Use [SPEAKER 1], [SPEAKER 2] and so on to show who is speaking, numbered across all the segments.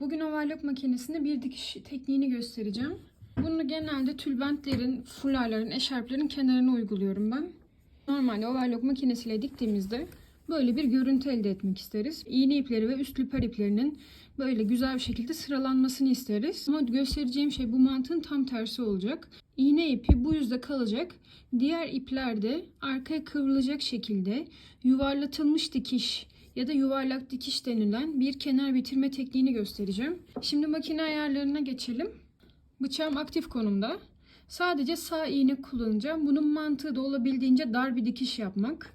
[SPEAKER 1] Bugün overlock makinesinde bir dikiş tekniğini göstereceğim. Bunu genelde tülbentlerin, fularların, eşarpların kenarına uyguluyorum ben. Normalde overlock makinesiyle diktiğimizde böyle bir görüntü elde etmek isteriz. İğne ipleri ve üst lüper iplerinin böyle güzel bir şekilde sıralanmasını isteriz. Ama göstereceğim şey bu mantığın tam tersi olacak. İğne ipi bu yüzde kalacak. Diğer ipler de arkaya kıvrılacak şekilde yuvarlatılmış dikiş ya da yuvarlak dikiş denilen bir kenar bitirme tekniğini göstereceğim. Şimdi makine ayarlarına geçelim. Bıçağım aktif konumda. Sadece sağ iğne kullanacağım. Bunun mantığı da olabildiğince dar bir dikiş yapmak.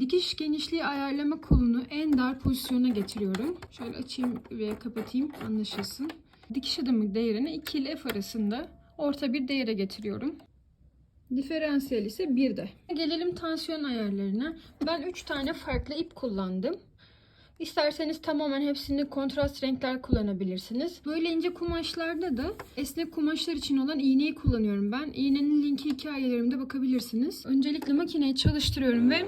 [SPEAKER 1] Dikiş genişliği ayarlama kolunu en dar pozisyona getiriyorum. Şöyle açayım ve kapatayım anlaşılsın. Dikiş adımı değerini 2 ile F arasında orta bir değere getiriyorum. Diferansiyel ise 1'de. Gelelim tansiyon ayarlarına. Ben 3 tane farklı ip kullandım. İsterseniz tamamen hepsini kontrast renkler kullanabilirsiniz. Böyle ince kumaşlarda da esnek kumaşlar için olan iğneyi kullanıyorum ben. İğnenin linki hikayelerimde bakabilirsiniz. Öncelikle makineyi çalıştırıyorum ve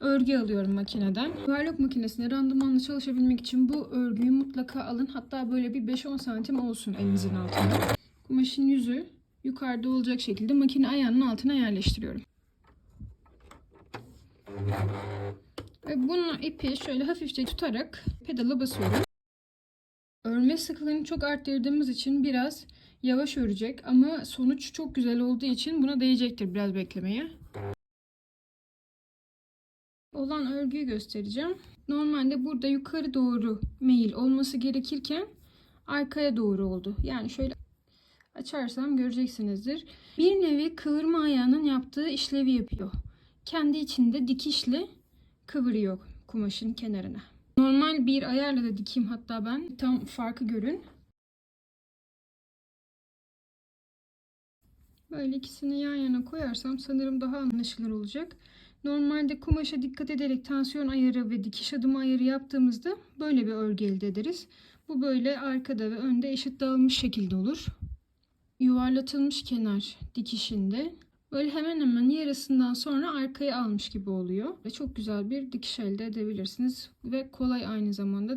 [SPEAKER 1] örgü alıyorum makineden. Yuvarlak makinesinde randımanlı çalışabilmek için bu örgüyü mutlaka alın. Hatta böyle bir 5-10 santim olsun elinizin altında. Kumaşın yüzü yukarıda olacak şekilde makine ayağının altına yerleştiriyorum. Ve bunu ipi şöyle hafifçe tutarak pedala basıyorum. Örme sıklığını çok arttırdığımız için biraz yavaş örecek ama sonuç çok güzel olduğu için buna değecektir biraz beklemeye. Olan örgüyü göstereceğim. Normalde burada yukarı doğru meyil olması gerekirken arkaya doğru oldu. Yani şöyle açarsam göreceksinizdir. Bir nevi kıvırma ayağının yaptığı işlevi yapıyor. Kendi içinde dikişle kıvırıyor kumaşın kenarına. Normal bir ayarla da dikeyim hatta ben. Tam farkı görün. Böyle ikisini yan yana koyarsam sanırım daha anlaşılır olacak. Normalde kumaşa dikkat ederek tansiyon ayarı ve dikiş adımı ayarı yaptığımızda böyle bir örgü elde ederiz. Bu böyle arkada ve önde eşit dağılmış şekilde olur. Yuvarlatılmış kenar dikişinde böyle hemen hemen yarısından sonra arkaya almış gibi oluyor. Ve çok güzel bir dikiş elde edebilirsiniz ve kolay aynı zamanda.